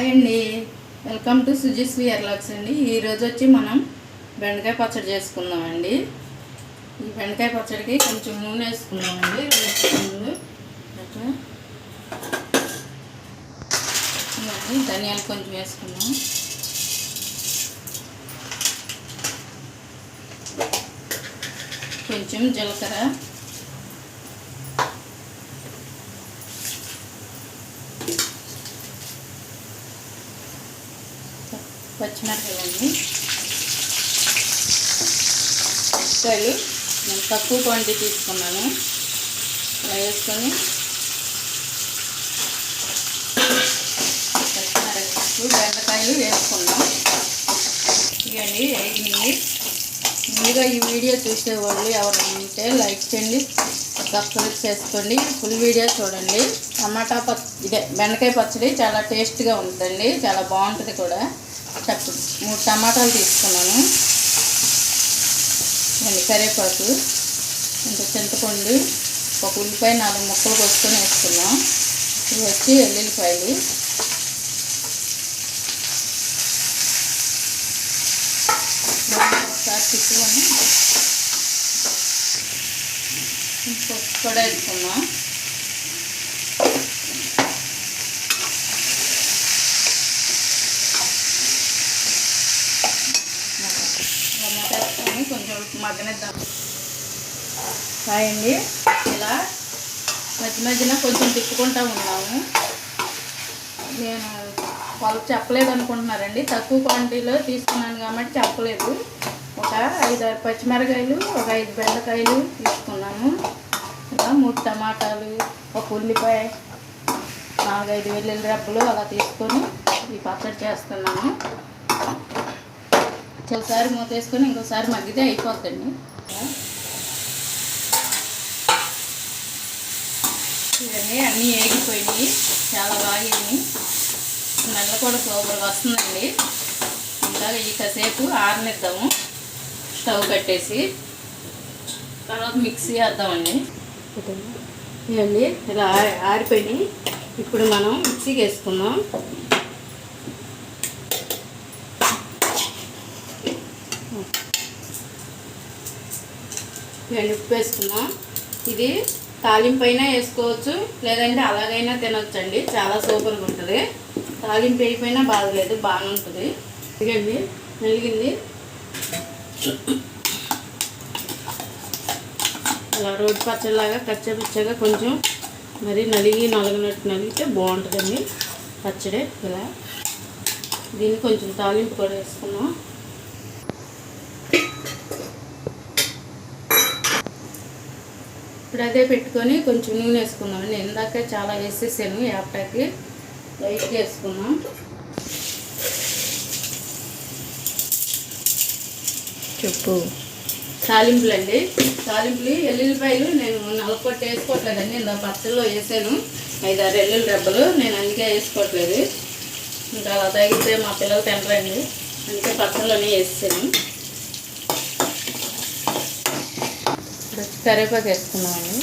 Hi అండి. Welcome to సుజిస్వి ఎర్లాక్స్ అండి. ఈరోజు వచ్చి మనం బెండకాయ పచ్చడి చేసుకుందామండి. ఈ బెండకాయ పచ్చడికి కొంచెం నూనె వేసుకుందామండి. రెండు అట్లా ధనియాలు కొంచెం వేసుకుందాం. కొంచెం జీలకర్ర. పచ్చిమిరపకాయలండి మిరపకాయలు నేను తక్కువ క్వాంటిటీ తీసుకున్నాను. అలా వేసుకొని పచ్చిమిరపకాయలు బెండకాయలు వేసుకున్నాం. ఇవ్వండి వేగినాయి ముందుగా ఈ వీడియో చూసేవాళ్ళు ఎవరైనా ఉంటే లైక్ చేయండి సబ్స్క్రైబ్ చేసుకోండి. ఫుల్ వీడియో చూడండి. టమాటా పచ్చ ఇదే బెండకాయ పచ్చడి చాలా టేస్ట్గా ఉంటుందండి చాలా బాగుంటుంది కూడా. చెప్పు. మూడు టమాటాలు తీసుకున్నాను. రెండు కరివేపాకు ఇంత చింతపండు ఒక ఉల్లిపాయ నాలుగు ముక్కలు కొట్టుకొని వేసుకున్నాం ఇవి వచ్చి ఎల్లుల్లిపాయలు ఒకసారి తిప్పుకొని పప్పు కూడా వేసుకున్నాం. టమాటా వేసుకొని కొంచెం మగ్గనిద్దాం. కాయండి ఇలా మధ్య మధ్యన కొంచెం తిప్పుకుంటూ ఉన్నాము. నేను వాళ్ళకి చెప్పలేదు అనుకుంటున్నారండి. తక్కువ క్వాంటిటీలో తీసుకున్నాను కాబట్టి చెప్పలేదు. ఒక ఐదు ఆరు పచ్చిమిరకాయలు ఒక ఐదు బెండకాయలు తీసుకున్నాము. ఇలా మూడు టమాటాలు ఒక ఉల్లిపాయ నాలుగైదు వెల్లుల్లి రెబ్బలు అలా తీసుకొని ఈ పచ్చడి చేస్తున్నాను ఒకసారి మూత వేసుకొని ఇంకోసారి మగ్గితే అయిపోద్దండి. ఇవన్నీ అన్నీ ఏగిపోయినాయి. చాలా బాగా వేగినాయి నల్ల కూడా సూపర్గా వస్తుందండి. ఇంకా ఈ కాసేపు ఆరనిద్దాము. స్టవ్ కట్టేసి తర్వాత మిక్సీ వేద్దామండి ఇవన్నీ ఇలా ఆరిపోయినాయి. ఇప్పుడు మనం మిక్సీకి వేసుకుందాం. ఇవన్నీ ఉప్పు వేసుకున్నాం ఇది తాలింపు అయినా వేసుకోవచ్చు లేదంటే అలాగైనా తినొచ్చండి. చాలా సూపర్గా ఉంటుంది. తాలింపు అయిపోయినా బాగలేదు బాగానే ఉంటుంది. ఎందుకండి నలిగింది అలా రోడ్డు పచ్చడిలాగా కచ్చపిచ్చగా కొంచెం మరి నలిగి నలగనట్టు నలిగితే బాగుంటుందండి పచ్చడి. ఇలా దీన్ని కొంచెం తాలింపు కూడా వేసుకున్నాం ఇప్పుడు అదే పెట్టుకొని కొంచెం నూనె వేసుకుందాం. నేను ఇందాక చాలా వేసేసాను యాప్టాకి లైట్గా వేసుకున్నాం చెప్పు. తాలింపులు అండి తాలింపులు ఎల్లుల్లిపాయలు నేను నలకొట్టి వేసుకోవట్లేదండి ఇందా పచ్చళ్ళలో వేసాను. ఐదారు ఎల్లుల్లి రెబ్బలు నేను అందుకే వేసుకోవట్లేదు. ఇంకా అలా తగిలితే మా పిల్లలు తినరండి. అందుకే పచ్చళ్ళలోనే వేసాను ఇప్పుడు వచ్చి కరివేపాకు వేసుకున్నామండి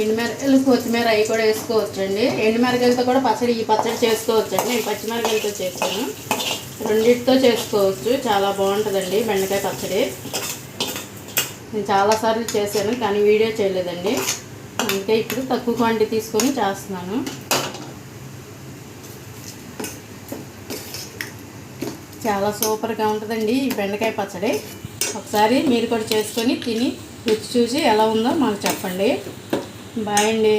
ఎండుమిరకాయలు కొత్తిమీర అవి కూడా వేసుకోవచ్చండి. ఎండుమిరకాయలతో కూడా పచ్చడి ఈ పచ్చడి చేసుకోవచ్చండి. నేను పచ్చిమిరకాయలతో చేస్తాను. రెండింటితో చేసుకోవచ్చు. చాలా బాగుంటుందండి బెండకాయ పచ్చడి. నేను చాలాసార్లు చేశాను కానీ వీడియో చేయలేదండి. అందుకే ఇప్పుడు తక్కువ క్వాంటిటీ తీసుకొని చేస్తున్నాను. చాలా సూపర్గా ఉంటుందండి ఈ బెండకాయ పచ్చడి. ఒకసారి మీరు కూడా చేసుకొని తిని రుచి చూసి ఎలా ఉందో మాకు చెప్పండి. బాయ్ అండి.